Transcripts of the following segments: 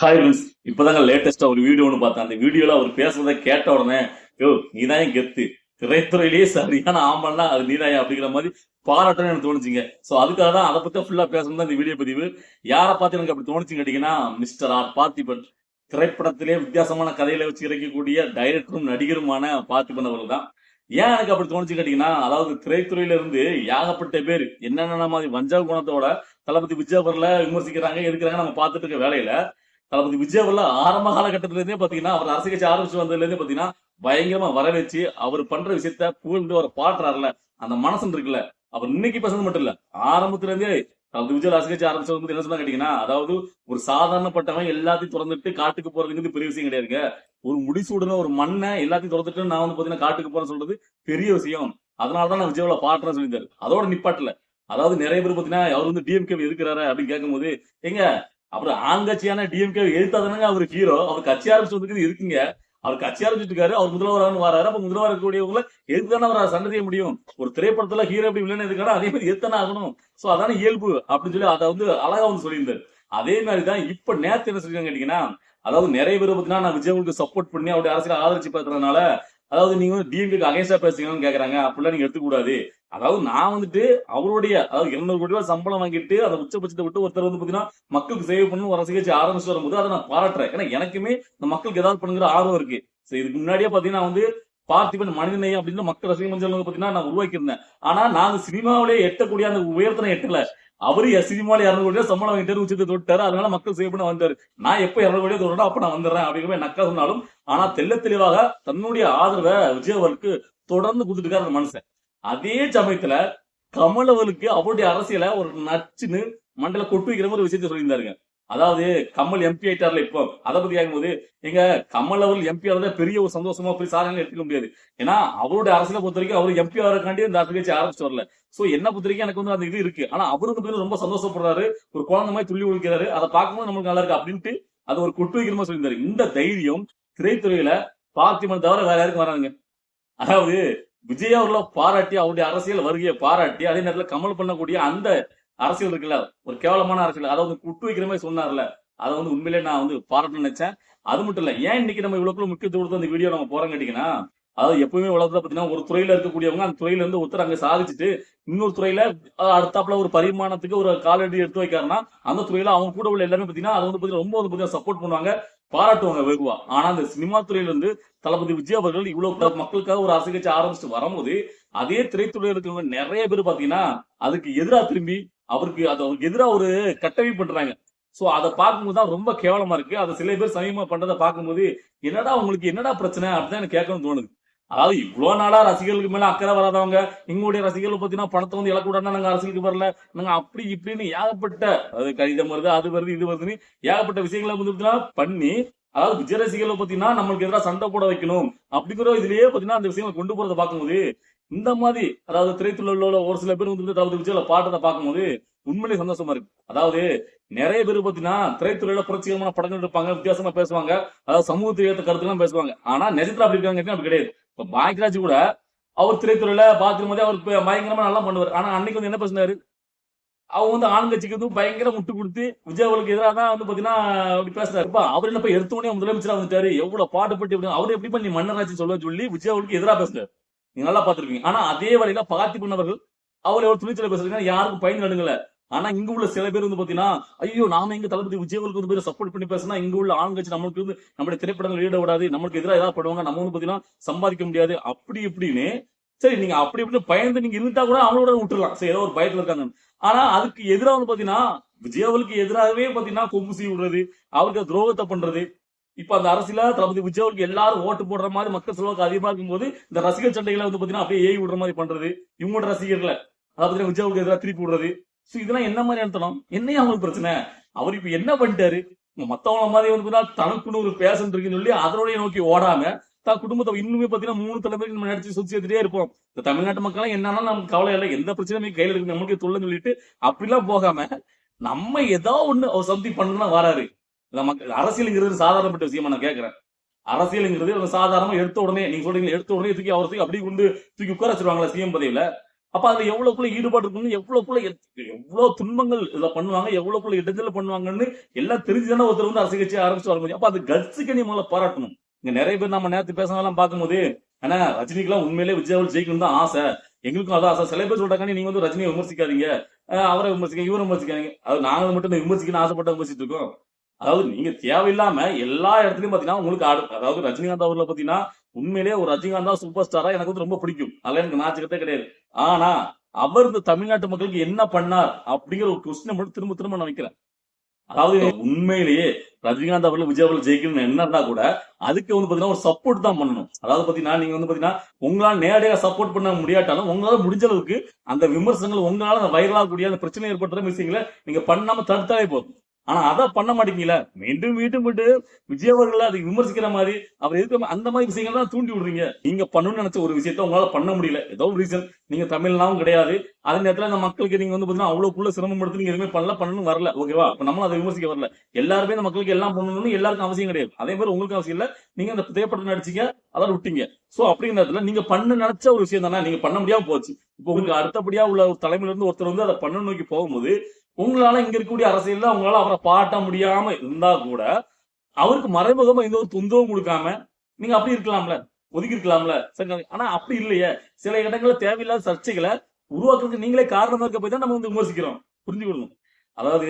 Hi friends இப்பதாங்க லேட்டஸ்டா ஒரு வீடியோ ஒன்று பார்த்தேன். அந்த வீடியோல அவர் பேசுறதை கேட்ட உடனே யோ நீதான் என் கெத்து. திரைத்துறையிலேயே சரியான ஆம்பல்னா அது நீதான் அப்படிங்கிற மாதிரி பாராட்டணும் எனக்கு தோணுச்சுங்க. சோ அதுக்காக தான் அதை பத்தி ஃபுல்லா பேசணும் தான் இந்த வீடியோ பதிவு. யாரை பார்த்து எனக்கு அப்படி தோணுச்சுன்னு கேட்டீங்கன்னா மிஸ்டர் ஆர் பார்த்திபன். திரைப்படத்திலே வித்தியாசமான கதையில வச்சு இறக்கக்கூடிய டைரக்டரும் நடிகருமான பார்த்திபன் அவர்கள் தான். ஏன் எனக்கு அப்படி தோணுச்சு கேட்டீங்கன்னா அதாவது திரைத்துறையில இருந்து ஏகப்பட்ட பேர் என்னென்ன மாதிரி வஞ்சக குணத்தோட தளபதி விஜய் அவர்ல விமர்சிக்கிறாங்க எடுக்கிறாங்க நம்ம பார்த்துட்டு இருக்க வேலையில தளபதி விஜய் ஆரம்ப காலகட்டத்தில இருந்தே பாத்தீங்கன்னா அவர் அரசியல் கட்சி ஆரம்பிச்சு வந்ததுல இருந்தே பாத்தீங்கன்னா பயங்கரமா வரவேச்சு அவர் பண்ற விஷயத்த புகழ்ந்து அவர் பாடுறாருல அந்த மனசன் இருக்குல்ல. அவர் இன்னைக்கு பேசுறது மட்டும் இல்ல ஆரம்பத்துல இருந்தே தளபதி விஜய் அரசியல் கட்சி வந்து என்ன சொன்னா கேட்டீங்கன்னா அதாவது ஒரு சாதாரணப்பட்டவன் எல்லாத்தையும் திறந்துட்டு காட்டுக்கு போறதுங்கிறது பெரிய விஷயம் கிடையாதுங்க ஒரு முடிசூடுன ஒரு மண்ணை எல்லாத்தையும் திறந்துட்டு நான் வந்து பாத்தீங்கன்னா காட்டுக்கு போறேன்னு சொல்றது பெரிய விஷயம். அதனாலதான் நான் விஜய்ல பாட்டுறேன்னு சொல்லியிருந்தாரு. அதோட நிப்பாட்டல. அதாவது நிறைய பேர் பாத்தீங்கன்னா அவர் வந்து டிஎம்கே இருக்கிறாரு அப்படின்னு கேட்கும்போது எங்க அப்புறம் ஆங்கட்சியான டிஎம்கே எழுத்தாதானங்க அவர் ஹீரோ அவர் கட்சி ஆரம்பிச்சு வந்து இருக்குங்க. அவர் கட்சி ஆரம்பிச்சுட்டு அவர் முதல்வராக வராரு. அப்ப முதல்வர் இருக்கக்கூடியவங்கள எதுதானே அவர் சண்டை செய்ய முடியும்? ஒரு திரைப்படத்துல ஹீரோ அப்படி வில்லன் இருக்காரோ அதே மாதிரி எத்தனை ஆகணும். சோ அதான இயல்பு அப்படின்னு சொல்லி அதை வந்து அழகா வந்து சொல்லியிருந்தாரு. அதே மாதிரி தான் இப்ப நேத்து என்ன சொல்லிருக்காங்க கேட்டீங்கன்னா அதாவது நிறைய பேர் பார்த்தீங்கன்னா நான் விஜய்க்கு சப்போர்ட் பண்ணி அவருடைய அரசியல் ஆதரிச்சு பேசுறதுனால அதாவது நீங்க வந்து டிஎம்கே அகேன்ஸ்டா பேசுங்கன்னு கேக்குறாங்க. அப்படிலாம் நீங்க எடுத்துக்கூடாது. அதாவது நான் வந்துட்டு அவருடைய அதாவது இருநூறு கோடி ரூபாய் சம்பளம் வாங்கிட்டு அந்த உச்சபட்சத்தை விட்டு ஒருத்தர் வந்து பாத்தீங்கன்னா மக்களுக்கு சேவை பண்ணணும் ஒரு சிகிச்சை ஆரம்பிச்சு வரும்போது அதை நான் பாராட்டுறேன். ஏன்னா எனக்குமே இந்த மக்களுக்கு ஏதாவது பண்ணுங்கிற ஆர்வம் இருக்கு. சோ இதுக்கு முன்னாடியே பாத்தீங்கன்னா வந்து பார்த்திபன் மனிதநேயம் அப்படின்னு மக்கள் ரசிக மஞ்சள் பாத்தீங்கன்னா நான் உருவாக்கியிருந்தேன். ஆனா நாங்க சினிமாவிலே எட்டக்கூடிய அந்த உயர்த்தனை எட்டல அவரு சினிமாவில இரநூறு கோடி சம்பளம் வாங்கிட்டு உச்சத்தை தொட்டாரு அதனால மக்கள் சேவை பண்ண வந்தாரு நான் எப்ப இரநூறு கோடி தொடரணும் அப்ப நான் வந்துடுறேன் அப்படிங்கிற மாதிரி நக்கா சொன்னாலும் ஆனா தெல்ல தெளிவாக தன்னுடைய ஆதரவை விஜய் அவருக்கு தொடர்ந்து கொடுத்துட்டு இருக்காரு அந்த மனுஷன். அதே சமயத்துல கமல் அவருடைய அரசியல ஒரு நச்சுன்னு மண்டல கொட்டு வைக்கிற மாதிரி ஒரு விஷயத்த சொல்லியிருந்தாருங்க. அதாவது கமல் எம்பி ஆயிட்டார்ல இப்போ. அதை பத்தி கேட்கும்போது எங்க கமல் அவர்கள் எம்பி ஆகிறத பெரிய ஒரு சந்தோஷமா போய் சாதனை எடுத்துக்க முடியாது. ஏன்னா அவருடைய அரசியலை பொறுத்த வரைக்கும் அவர் எம்பி ஆகிறக்காண்டி இந்த அரசு கட்சி ஆரம்பிச்சு வரல. சோ என்ன பொறுத்த வரைக்கும் எனக்கு வந்து அந்த இது இருக்கு. ஆனா அவருக்கு வந்து ரொம்ப சந்தோஷப்படுறாரு. ஒரு குழந்தை மாதிரி துள்ளி ஒழிக்கிறாரு. அதை பார்க்கும்போது நம்மளுக்கு நல்லா இருக்கு அப்படின்ட்டு அது ஒரு கொட்டு வைக்கிற மாதிரி சொல்லியிருந்தாரு. இந்த தைரியம் திரைத்துறையில பார்த்திமன் தவிர வேற யாருக்கும் வராங்க அதாவது விஜய் அவர்களை பாராட்டி அவருடைய அரசியல் வருகையை பாராட்டி அதே நேரத்துல கமல் பண்ணக்கூடிய அந்த அரசியல் இருக்குல்ல. ஒரு கேவலமான அரசியல். அதை வந்து குட்டு வைக்கிற மாதிரி சொன்னார்ல. அதை வந்து உண்மையிலே நான் வந்து பாராட்டு நினைச்சேன். அது மட்டும் இல்ல ஏன் இன்னைக்கு நம்ம இவ்வளவு முக்கியத்துவம் கொடுத்து அந்த வீடியோ நம்ம போறோம் கேட்டீங்கன்னா அதாவது எப்பவுமே உலகத்துல பாத்தீங்கன்னா ஒரு துறையில இருக்கக்கூடியவங்க அந்த துறையில இருந்து ஒருத்தர் அங்க சாதிச்சுட்டு இன்னொரு துறையில அடுத்தாப்புல ஒரு பரிமாணத்துக்கு ஒரு காலடி எடுத்து வைக்காருன்னா அந்த துறையில அவங்க கூட உள்ள எல்லாருமே பாத்தீங்கன்னா அது வந்து பாத்தீங்கன்னா ரொம்ப வந்து பாத்தீங்கன்னா சப்போர்ட் பண்ணுவாங்க பாராட்டுவாங்க வெகுவா. ஆனா அந்த சினிமா துறையில இருந்து தளபதி விஜய் அவர்கள் இவ்வளவு மக்களுக்காக ஒரு அரசு கட்சி ஆரம்பிச்சுட்டு வரும்போது அதே திரைத்துறையில இருக்கிறவங்க நிறைய பேர் பாத்தீங்கன்னா அதுக்கு எதிரா திரும்பி அவருக்கு அது அவருக்கு எதிராக ஒரு கட்டமைப்பு பண்றாங்க. ஸோ அதை பார்க்கும்போது தான் ரொம்ப கேவலமா இருக்கு. அதை சில பேர் சமீபமா பண்றதை பார்க்கும்போது என்னடா உங்களுக்கு என்னடா பிரச்சனை அப்படின்னு எனக்கு கேட்கணும்னு தோணுது. அதாவது இவ்வளோ நாளா ரசிகர்களுக்கு மேல அக்கறை வராதவங்க எங்களுடைய ரசிகர்கள் பார்த்தீங்கன்னா பணத்தை வந்து இழக்கூடாதுன்னா நாங்கள் அரசியலுக்கு வரல. நாங்கள் அப்படி இப்படின்னு ஏகப்பட்ட அது கடிதம் வருது அது வருது இது வருதுன்னு ஏகப்பட்ட விஷயங்களை வந்து பண்ணி அதாவது விஜய் ரசிகர்களை பார்த்தீங்கன்னா நம்மளுக்கு எதிராக சண்டை போட வைக்கணும் அப்படிங்கிற இதுலயே பார்த்தீங்கன்னா அந்த விஷயங்களை கொண்டு போறதை பார்க்கும்போது இந்த மாதிரி அதாவது திரைத்துறையில் உள்ள ஒரு சில பேர் வந்து அதாவது விஜயில பாட்டத்தை பார்க்கும்போது உண்மையிலே சந்தோஷமா இருக்கு. அதாவது நிறைய பேர் பாத்தீங்கன்னா திரைத்துறையில புரட்சிகரமான படங்கள் எடுப்பாங்க வித்தியாசமா பேசுவாங்க அதாவது சமூகத்தை ஏற்ற கருத்துலாம் பேசுவாங்க. ஆனா நிஜத்துல அப்படி இருக்காங்க அப்படி கிடையாது. இப்ப பாக்யராஜ் கூட அவர் திரைத்துறையில பாத்துக்கும் போதே அவர் பயங்கரமா நல்லா பண்ணுவார். ஆனா அன்னைக்கு வந்து என்ன பேசினாரு? அவங்க வந்து ஆளுங்கட்சிக்கு வந்து பயங்கர முட்டு கொடுத்து விஜயவளுக்கு எதிராக தான் வந்து பாத்தீங்கன்னா அப்படி பேசுறாரு. இப்ப அவர் என்ன போய் எடுத்த உடனே முதலமைச்சரா வந்துட்டாரு. எவ்வளவு பாடுபட்டு எப்படி அவர் எப்படி பண்ணி மன்னராட்சி சொல்ல சொல்லி விஜயவளுக்கு எதிராக பேசுறாரு நீங்க நல்லா பாத்துருப்பீங்க ஆனா அதே வழியில பார்த்திபன் அவர்கள் அவர் எவ்வளவு துணிச்சல பேசுறீங்க யாருக்கும் பயன் நடுங்கல. ஆனா இங்க உள்ள சில பேர் வந்து பாத்தீங்கன்னா ஐயோ நாம எங்க தளபதி விஜயவர்களுக்கு வந்து பேர் சப்போர்ட் பண்ணி பேசினா இங்க உள்ள ஆளுங்கட்சி நம்மளுக்கு வந்து நம்மளுடைய திரைப்படங்கள் ஈட விடாது நம்மளுக்கு எதிராக ஏதாவது பண்ணுவாங்க நம்ம வந்து பாத்தீங்கன்னா சம்பாதிக்க முடியாது. அப்படி இப்படின்னு சரி நீங்க அப்படி இப்படி பயந்து நீங்க இருந்தா கூட அவங்களோட விட்டுறலாம். சரி ஏதோ ஒரு பயத்துல இருக்காங்க. ஆனா அதுக்கு எதிராக வந்து பாத்தீங்கன்னா விஜய் எதிராகவே பாத்தீங்கன்னா கொம்பு சீ விடுறது அவருக்கு துரோகத்தை பண்றது இப்ப அந்த அரசியல தளபதி விஜய் எல்லாரும் ஓட்டு போடுற மாதிரி மக்கள் செல்வாக்கு அதிகமா இருக்கும்போது இந்த ரசிகர் சண்டைகளை வந்து பாத்தீங்கன்னா அப்படியே ஏய் விடுற மாதிரி பண்றது. இவங்களோட ரசிகர்களை. அதாவது விஜய் எதிராக திருப்பி விடுறது. சோ இதெல்லாம் என்ன மாதிரி நடத்தணும்? என்னையும் அவங்களுக்கு பிரச்சனை? அவர் இப்ப என்ன பண்ணிட்டாரு? மத்தவங்கள மாதிரி வந்து தனக்குன்னு ஒரு பேஷன் இருக்குன்னு சொல்லி அதனுடைய நோக்கி ஓடாம தான் குடும்பத்தை இன்னுமே பாத்தீங்கன்னா மூணு தலைமுறை நம்ம நடிச்சு சுத்தி எடுத்துட்டே இருப்போம். இந்த தமிழ்நாட்டு மக்கள் என்னன்னா நமக்கு கவலை இல்லை. எந்த பிரச்சனையும் கையில இருக்கு நம்மளுக்கு தொல்லைன்னு சொல்லிட்டு அப்படிலாம் போகாம நம்ம ஏதோ ஒண்ணு சம்திங் பண்ணணும்னா வராரு. மக்கள் அரசியலுங்கிறது சாதாரணப்பட்ட விஷயமா நான் கேட்கறேன் அரசியலுங்கிறது சாதாரணமா எடுத்த உடனே நீங்க சொல்றீங்க எடுத்த உடனே தூக்கி அவர் தூக்கி அப்படியே கொண்டு தூக்கி உட்கார வச்சிருவாங்களா சிஎம் பதவியில? அப்ப அதுல எவ்வளவுக்குள்ள ஈடுபாடு இருக்குன்னு எவ்வளவுக்குள்ள எவ்வளவு துன்பங்கள் இதுல பண்ணுவாங்க எவ்வளவுக்குள்ள இடைஞ்சல பண்ணுவாங்கன்னு எல்லாம் தெரிஞ்சுதானே ஒருத்தர் வந்து அரசு கட்சி ஆரம்பிச்சு வர முடியும். அப்ப அது கட்சிக்கு நீ முதல்ல பாராட்டணும். இங்க நிறைய பேர் நம்ம நேரத்து பேசினாலும் பார்க்கும்போது ஆனா ரஜினிக்கெல்லாம் உண்மையிலே விஜயாவில் ஜெயிக்கணும் தான் ஆசை. எங்களுக்கும் அதான் ஆசை. சில பேர் சொல்றாங்க நீங்க வந்து ரஜினியை விமர்சிக்காதீங்க. அவரை விமர்சிக்க இவரை விமர்சிக்காதீங்க. அது நாங்களும் மட்டும் இந்த விமர்சிக்கணும்னு ஆசைப்பட்டு விமர்சிட்டு இருக்கோம். அதாவது நீங்க தேவையில்லாம எல்லா இடத்துலயும் பாத்தீங்கன்னா உங்களுக்கு ஆடு அதாவது ரஜினிகாந்த் அவர்ல பாத்தீங்கன்னா உண்மையிலேயே ஒரு ரஜினிகாந்தா சூப்பர் ஸ்டாரா எனக்கு வந்து ரொம்ப பிடிக்கும். அதெல்லாம் எனக்கு நாச்சுக்கத்தே கிடையாது. ஆனா அவர் இந்த தமிழ்நாட்டு மக்களுக்கு என்ன பண்ணார் அப்படிங்கிற ஒரு கொஸ்டின் மட்டும் திரும்ப திரும்ப நான் வைக்கிறேன். அதாவது உண்மையிலேயே ரஜினிகாந்த் அவர்கள் விஜய் அவர்கள் ஜெயிக்கணும்னு என்ன இருந்தா கூட அதுக்கு வந்து பாத்தீங்கன்னா ஒரு சப்போர்ட் தான் பண்ணணும். அதாவது பாத்தீங்கன்னா நீங்க வந்து பாத்தீங்கன்னா உங்களால நேரடியாக சப்போர்ட் பண்ண முடியாட்டாலும் உங்களால முடிஞ்ச அளவுக்கு அந்த விமர்சனங்கள் உங்களால அந்த வைரலாகக்கூடிய அந்த பிரச்சனை ஏற்படுற விஷயங்களை நீங்க பண்ணாம தடுத்தாலே போதும். ஆனா அதை பண்ண மாட்டீங்களா? மீண்டும் மீண்டும் மீண்டும் விஜய் அவர்கள் அதை விமர்சிக்கிற மாதிரி அவர் எதுக்கு அந்த மாதிரி விஷயங்கள் தான் தூண்டி விடுறீங்க. நீங்க பண்ணணும்னு நினைச்ச ஒரு விஷயத்த உங்களால பண்ண முடியல. ஏதோ ஒரு ரீசன் நீங்க தமிழ்னாவும் கிடையாது. அதே நேரத்துல அந்த மக்களுக்கு நீங்க வந்து பாத்தீங்கன்னா அவ்வளவுக்குள்ள சிரமம் எடுத்து நீங்க எதுவுமே பண்ணல பண்ணணும் வரல. ஓகேவா அப்ப நம்மளும் அதை விமர்சிக்க வரல. எல்லாருமே இந்த மக்களுக்கு எல்லாம் பண்ணணும்னு எல்லாருக்கும் அவசியம் கிடையாது. அதே மாதிரி உங்களுக்கு அவசியம் இல்ல. நீங்க அந்த திரைப்படம் நடிச்சீங்க அதான் விட்டீங்க. சோ அப்படிங்கிற நேரத்துல நீங்க பண்ண நினைச்ச ஒரு விஷயம் தானே? நீங்க பண்ண முடியாம போச்சு. இப்போ உங்களுக்கு அடுத்தபடியா உள்ள ஒரு தலைமையில இருந்து ஒருத்தர் வந்து அதை பண்ண நோக்கி போகும்போது உங்களால இங்க இருக்கக்கூடிய அரசியல்ல உங்களால அவரை பாட்ட முடியாம இருந்தா கூட அவருக்கு மறைமுகமா எந்த ஒரு தொந்தரவும் கொடுக்காம நீங்க அப்படி இருக்கலாம்ல ஒதுக்கி இருக்கலாம்ல சரி ஆனா அப்படி இல்லையே. சில இடங்கள்ல தேவையில்லாத சர்ச்சைகளை உருவாக்குறதுக்கு நீங்களே காரணமா இருக்க போய் தான் நம்ம வந்து விமர்சிக்கிறோம். புரிஞ்சுக்கணும் அதாவது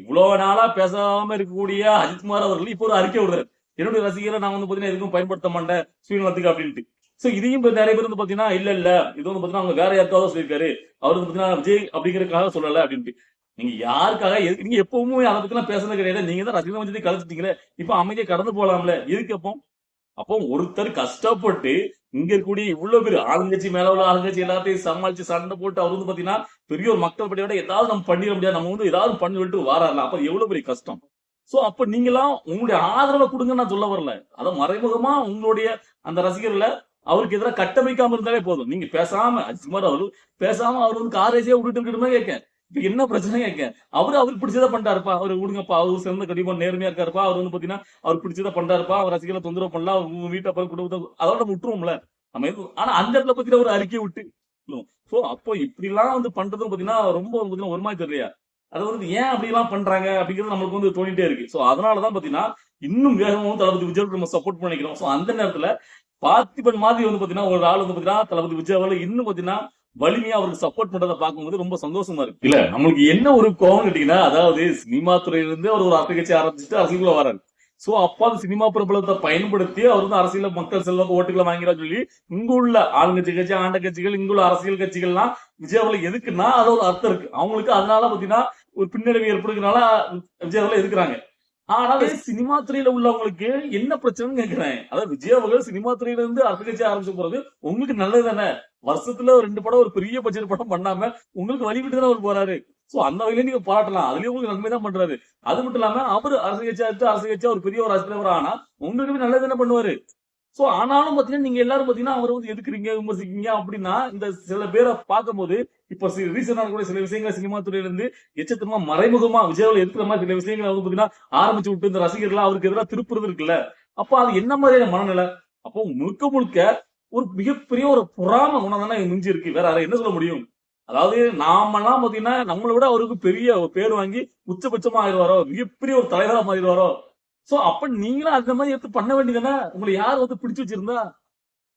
இவ்வளவு நாளா பேசாம இருக்கக்கூடிய அஜித்குமார் அவர்கள் இப்போ ஒரு அறிக்கை விடுறாரு. என்னுடைய ரசிகரை நான் வந்து பாத்தீங்கன்னா எதுக்கும் பயன்படுத்த மாட்டேன் சுயநலத்துக்கு அப்படின்ட்டு. சோ இதையும் இப்ப நிறைய பேர் வந்து பாத்தீங்கன்னா இல்ல இல்ல இது வந்து பாத்தீங்கன்னா அவங்க வேற யாருக்காவது சொல்லியிருக்காரு. அவர் வந்து பாத்தீங்கன்னா விஜய் அப்படிங்கறதுக்காக சொல்லல அப்படின்ட்டு. நீங்க யாருக்காக எதுக்கு நீங்க எப்பவுமே அதை பத்தி எல்லாம் பேசுறது கிடையாது. நீங்க தான் ரஜினி மஞ்சத்தை கலைச்சிட்டீங்களே. இப்ப அமைதியை கடந்து போலாம்ல. எதுக்கு அப்போ? அப்போ ஒருத்தர் கஷ்டப்பட்டு இங்க இருக்கக்கூடிய இவ்வளவு பேர் ஆளுங்கட்சி மேல உள்ள ஆளுங்கட்சி எல்லாத்தையும் சமாளிச்சு சண்டை போட்டு அவர் வந்து பாத்தீங்கன்னா பெரிய ஒரு மக்கள் விட ஏதாவது நம்ம பண்ணிட முடியாது. நம்ம வந்து ஏதாவது பண்ணி விட்டு வாராருல. அப்ப எவ்வளவு பெரிய கஷ்டம்? சோ அப்ப நீங்களாம் உங்களுடைய ஆதரவை கொடுங்க நான் சொல்ல வரல. அத மறைமுகமா உங்களுடைய அந்த ரசிகர்ல அவருக்கு எதிராக கட்டமைக்காம இருந்தாலே போதும். நீங்க பேசாம அஜித்குமார் அவரு பேசாம அவர் வந்து காரேஜே விட்டுட்டு இருக்கணுமே கேட்க இப்ப என்ன பிரச்சனை கேட்க அவரு அவருக்கு பிடிச்சதை பண்றாருப்பா அவர் விடுங்கப்பா அவர் சிறந்த கண்டிப்பா நேர்மையா இருக்காருப்பா. அவர் வந்து பாத்தீங்கன்னா அவர் பிடிச்சதை பண்றாருப்பா அவர் ரசிகர்களை தொந்தரவு பண்ணலாம் அவர் வீட்டை அப்புறம் குடும்பத்தை அதோட நம்ம விட்டுருவோம்ல. நம்ம ஆனா அந்த இடத்துல பாத்தீங்கன்னா ஒரு அறிக்கை விட்டு. சோ அப்போ இப்படி எல்லாம் வந்து பண்றதும் பாத்தீங்கன்னா ரொம்ப வந்து பாத்தீங்கன்னா ஒரு மாதிரி தெரியலையா? அது வந்து ஏன் அப்படி எல்லாம் பண்றாங்க அப்படிங்கிறது நம்மளுக்கு வந்து தோணிட்டே இருக்கு. சோ அதனாலதான் பாத்தீங்கன்னா இன்னும் வேகமும் தளபதி விஜய் நம்ம சப்போர்ட் பண்ணிக்கிறோம். சோ அந்த நேரத்துல பார்த்திபன் மாதிரி வந்து பாத்தீங்கன்னா ஒரு ஆள் வந்து பாத்தீங்கன்னா தளபதி விஜய் இன்னும் பாத்தீங்கன்னா வலிமையா அவருக்கு சப்போர்ட் பண்றதை பார்க்கும்போது ரொம்ப சந்தோஷமா இருக்கு. இல்ல நம்மளுக்கு என்ன ஒரு கோவம் கேட்டீங்கன்னா அதாவது சினிமா துறையில இருந்து அவர் ஒரு அரசியல் கட்சி ஆரம்பிச்சுட்டு அரசியலுக்குள்ள வராரு. சோ அப்பா அந்த சினிமா பிரபலத்தை பயன்படுத்தி அவர் வந்து அரசியல மக்கள் செல்வம் ஓட்டுகளை வாங்கிறா சொல்லி இங்க உள்ள ஆளுங்கட்சி கட்சி ஆண்ட கட்சிகள் இங்க உள்ள அரசியல் கட்சிகள்லாம் விஜய் அவர்களுக்கு எதுக்குன்னா அது ஒரு அர்த்தம் இருக்கு. அவங்களுக்கு அதனால பாத்தீங்கன்னா ஒரு பின்னடைவு ஏற்படுறதுனால விஜய் அவர்கள் எதுக்குறாங்க? ஆனால் சினிமா துறையில உள்ளவங்களுக்கு என்ன பிரச்சனைன்னு கேக்குறேன். அதாவது விஜய் அவர்கள் சினிமா துறையில இருந்து அரசியல் கட்சி ஆரம்பிச்சு போறது உங்களுக்கு நல்லது தானே? வருஷத்துல ஒரு ரெண்டு படம் ஒரு பெரிய பட்ஜெட் படம் பண்ணாம உங்களுக்கு வழி விட்டு தானே அவர் போறாரு. சோ அந்த வகையில நீங்க பாராட்டலாம். அதுலயும் உங்களுக்கு நன்மை தான் பண்றாரு. அது மட்டும் இல்லாம அவர் அரசியல் கட்சி அரசு அரசியல் ஒரு பெரிய ஒரு அரசியல் ஆனா உங்களுக்கு நல்லது தானே பண்ணுவாரு. சோ ஆனாலும் பாத்தீங்கன்னா நீங்க எல்லாரும் பாத்தீங்கன்னா அவரை வந்து எதுக்குறீங்க விமர்சிக்கீங்க அப்படின்னா இந்த சில பேரை பார்க்கும்போது இப்ப ரீசெண்டா கூட சில விஷயங்கள் சினிமா துறையில இருந்து எச்சத்தனமா மறைமுகமா விஜயாவில் இருக்கிற மாதிரி சில விஷயங்களை வந்து பாத்தீங்கன்னா ஆரம்பிச்சு விட்டு இந்த ரசிகர்கள் அவருக்கு எதிராக திருப்புறது இருக்குல்ல. அப்ப அது என்ன மாதிரியான மனநிலை? அப்போ முழுக்க முழுக்க ஒரு மிகப்பெரிய ஒரு புறாம குணம் தானே மிஞ்சி இருக்கு. வேற யாரை என்ன சொல்ல முடியும்? அதாவது நாமெல்லாம் பாத்தீங்கன்னா நம்மளை விட அவருக்கு பெரிய பேர் வாங்கி உச்சபட்சமா ஆயிடுவாரோ? மிகப்பெரிய ஒரு தலைவரா மாறிடுவாரோ? சோ அப்ப நீங்களும் அந்த மாதிரி எடுத்து பண்ண வேண்டியதுன்னா உங்களை யார் வந்து பிடிச்சு வச்சிருந்தா?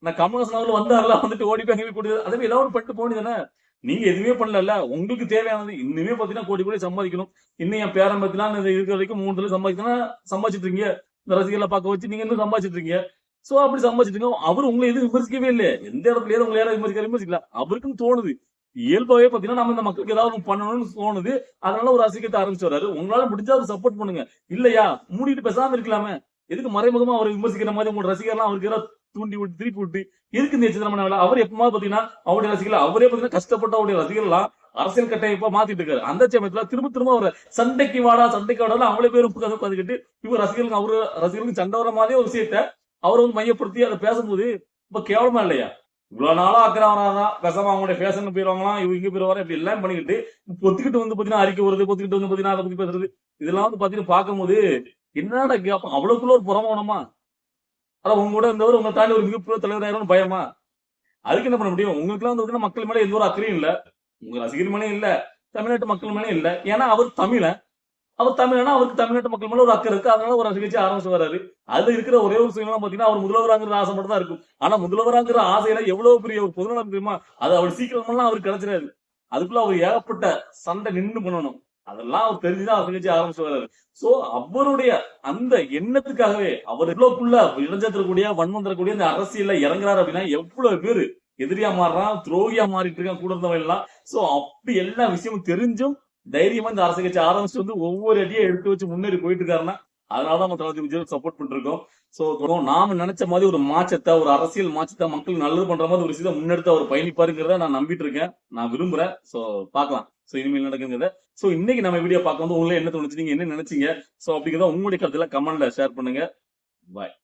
நான் கமலஹாசன் அவர்கள் வந்தாருல வந்துட்டு ஓடி போய் எங்க அதே மாதிரி ஏதாவது ஒண்ணு பண்ணிட்டு போனீங்கன்னா நீங்க எதுவுமே பண்ணல உங்களுக்கு தேவையானது இன்னுமே பாத்தீங்கன்னா கோடி கோடி சம்பாதிக்கணும். இன்னும் என் பேரன் பத்திலாம் இருக்கிற வரைக்கும் மூணு தடவை சம்பாதிக்கணும் சம்பாதிச்சிட்டு இருக்கீங்க. இந்த ரசிகர்களை பார்க்க வச்சு நீங்க இன்னும் சம்பாதிச்சிட்டு இருக்கீங்க. சோ அப்படி சம்பாதிச்சிட்டு அவர் உங்களை எதுவும் விமர்சிக்கவே இல்லையே. எந்த இடத்துல உங்களை யாரும் விமர்சிக்க விமர்சிக்கல. அவருக்குன்னு தோணுது. இயல்பாவே பாத்தீங்கன்னா நம்ம இந்த மக்களுக்கு ஏதாவது பண்ணணும்னு தோணுது. அதனால ஒரு அசிங்கத்தை ஆரம்பிச்சு வர்றாரு. உங்களால முடிஞ்சா அவர் சப்போர்ட் பண்ணுங்க. இல்லையா? மூடிட்டு பேசாம இருக்கலாமே. எதுக்கு மறைமுகமா அவர் விமர்சிக்கிற மாதிரி உங்களோட ரசிகர்லாம் அவருக்கு ஏதாவது தூண்டி விட்டு திருப்பி விட்டு எதுக்கு இந்த சிதம்பரம் அவர் எப்பமா பாத்தீங்கன்னா அவருடைய ரசிகர்கள் அவரே பாத்தீங்கன்னா கஷ்டப்பட்டு அவருடைய ரசிகர்லாம் அரசியல் கட்டமைப்பா மாத்திட்டு இருக்காரு. அந்த சமயத்துல திரும்ப திரும்ப அவர் சண்டைக்கு வாடா சண்டைக்கு வாடா அவளே பேரும் கதை இவர் ரசிகர்களுக்கு அவரு ரசிகர்களுக்கு சண்டை வர மாதிரி ஒரு விஷயத்த அவர் வந்து மையப்படுத்தி அதை பேசும்போது இப்ப கேவலமா இல்லையா? இவ்வளவு நாளா அக்கறாவனா பேசாம அவங்களுடைய ஃபேஷன் போயிருவாங்களாம். இவங்க இங்க போயிருவாரு. இப்படி எல்லாம் பண்ணிக்கிட்டு பொத்துக்கிட்டு வந்து பாத்தீங்கன்னா அறிக்கை வருது பொத்துக்கிட்டு வந்து பாத்தீங்கன்னா அதை பத்தி பேசுறது. இதெல்லாம் வந்து பாத்தீங்கன்னா பார்க்கும்போது என்னடா கேப்போம் அவ்வளவுக்குள்ள ஒரு புறமானமா ஆனா உங்க கூட இருந்தவர் உங்களை தாண்டி ஒரு மிகப்பெரிய தலைவர் பயமா? அதுக்கு என்ன பண்ண முடியும்? உங்களுக்கு வந்து பாத்தீங்கன்னா மக்கள் மேல எந்த ஒரு அக்கறையும் இல்ல. உங்க ரசிகர் மேலேயும் இல்ல. தமிழ்நாட்டு மக்கள் மேலே இல்ல. ஏன்னா அவர் தமிழன். அவர் தமிழனா அவருக்கு தமிழ்நாட்டு மக்கள் மேல ஒரு அக்கறை இருக்கு. அதனால ஒரு நிகழ்ச்சி ஆரம்பிச்சு வராரு அதுல இருக்கிற ஒரே ஒரு விஷயம் பாத்தீங்கன்னா அவர் முதல்வராங்கிற ஆசை மட்டும் தான் இருக்கும். ஆனா முதல்வராங்கிற ஆசையில எவ்வளவு பெரிய ஒரு பொதுநலம் தெரியுமா? அது அவர் சீக்கிரமெல்லாம் அவருக்கு கிடைச்சிடாது. அதுக்குள்ள அவர் ஏகப்பட்ட சண்டை நின்று பண்ணணும் அதெல்லாம் அவர் தெரிஞ்சுதான் அவர் நிகழ்ச்சி ஆரம்பிச்சு வர்றாரு சோ அவருடைய அந்த எண்ணத்துக்காகவே அவர் இவ்வளவுக்குள்ள இளைஞத்திற்கூடிய வன்மம் தரக்கூடிய இந்த அரசியல்ல இறங்குறாரு அப்படின்னா எவ்வளவு பேரு எதிரியா மாறுறான் துரோகியா மாறிட்டு இருக்கான் கூட இருந்தவன் எல்லாம். சோ அப்படி எல்லா விஷயமும் தெரிஞ்சும் தைரியமா இந்த அரசு கட்சி ஆரம்பிச்சு வந்து ஒவ்வொரு அடியை எடுத்து வச்சு முன்னேறி போயிட்டு இருக்காருன்னா அதனாலதான் நம்ம தளபதி விஜய் சப்போர்ட் பண்ணிட்டு இருக்கோம் சோ நாம நினைச்ச மாதிரி ஒரு மாற்றத்தை ஒரு அரசியல் மாற்றத்தை மக்களுக்கு நல்லது பண்ற மாதிரி ஒரு விஷயத்தை முன்னெடுத்து அவர் பயணிப்பாருங்கிறத நான் நம்பிட்டு இருக்கேன் நான் விரும்புறேன். சோ பார்க்கலாம். சோ இனிமேல் நடக்குங்கிறத. சோ இன்னைக்கு நம்ம வீடியோ பார்க்கும்போது உங்களே என்ன தோணுச்சு? நீங்க என்ன நினைச்சீங்க? சோ அப்படிங்கிறத உங்களுடைய கருத்துல கமெண்ட்ல ஷேர் பண்ணுங்க. பாய்